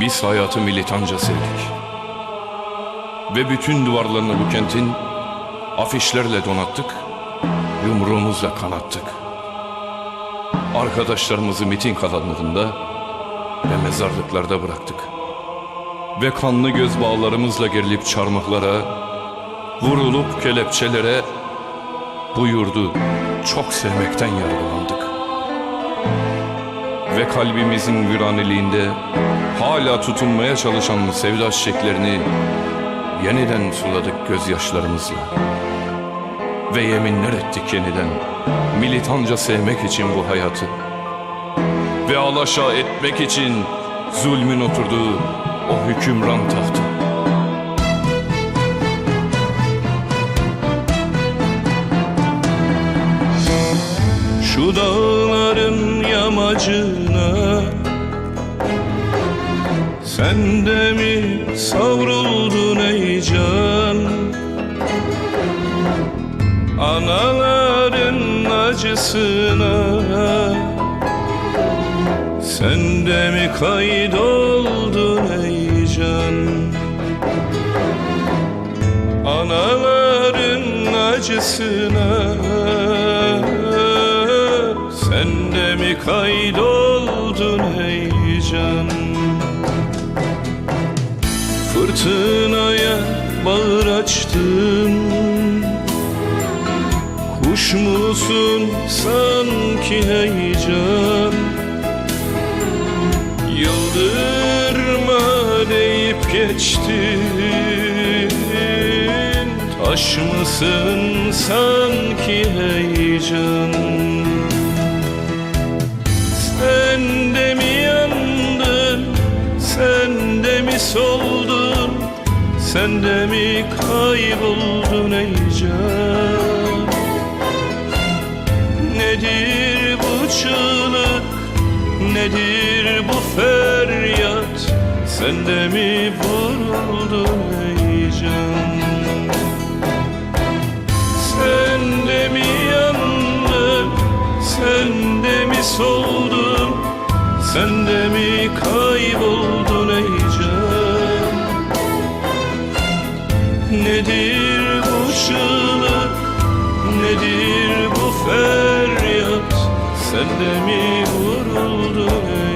Biz hayatı militanca sevdik. Ve bütün duvarlarını bu kentin afişlerle donattık, yumruğumuzla kanattık. Arkadaşlarımızı miting alanlarında ve mezarlıklarda bıraktık. Ve kanlı göz bağlarımızla gerilip çarmıhlara, vurulup kelepçelere bu yurdu çok sevmekten yargılandık. Ve kalbimizin viraneliğinde hala tutunmaya çalışan sevda çiçeklerini yeniden suladık gözyaşlarımızla. Ve yeminler ettik yeniden militanca sevmek için bu hayatı. Ve alaşağı etmek için zulmün oturduğu o hükümran tahtı. Şu dağların yamacına Sen de mi savruldun ey can? Anaların acısına Sen de mi kaydoldun ey can? Anaların acısına Sen de mi kaydoldun ey can. Fırtınaya bağır açtın Kuş musun sanki heyecan Yıldırma deyip geçtin. Taş mısın sanki heyecan de mi yandın? Sen de mi soldun? Sen de mi kayboldun ey can? Nedir bu çığlık? Nedir bu feryat? Sen de mi vuruldun ey can Sen de mi kayboldun ey can? Nedir bu çığlık Nedir bu feryat? Sen de mi vuruldun ey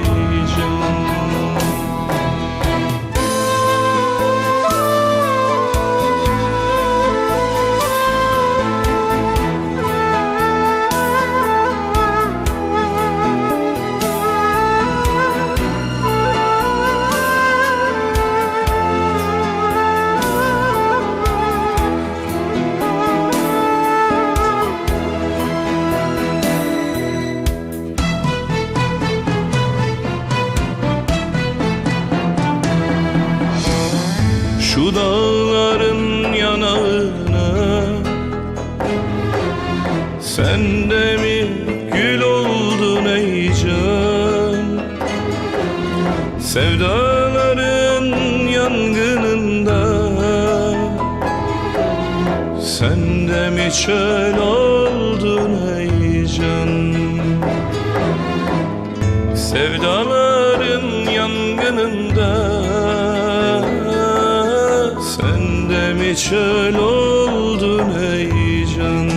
Şu dağların yanağına. Sen de mi gül oldun ey can? Sevdaların yangınında. Sen de mi çöl oldun ey can? Sevdaların yangınında çöl oldun ey can.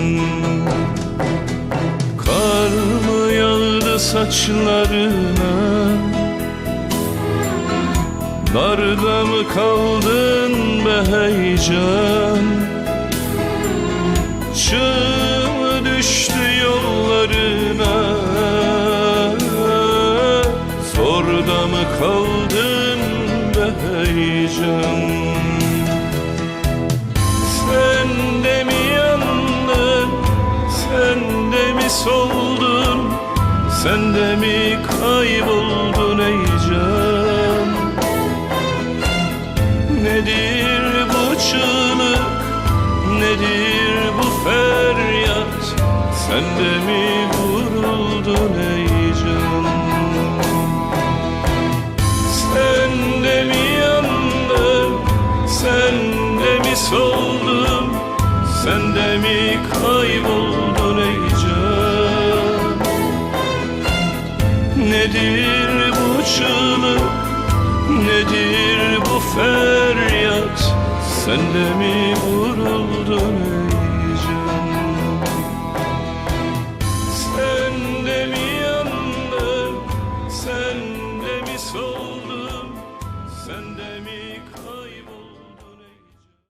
Kar mı yağdı saçlarına. Darda mı kaldın be heyecan Çığ mı düştü yollarına. Zorda mı kaldın be heyecan soldun? Sen de mi kayboldun ey can? Nedir bu çığlık? Nedir bu feryat? Sen de mi vuruldun ey can? Sen de mi yandın? Sen de mi soldun? Sen de mi kayboldun ey Nedir bu çığlık? Nedir bu feryat? Sen de mi vuruldun ey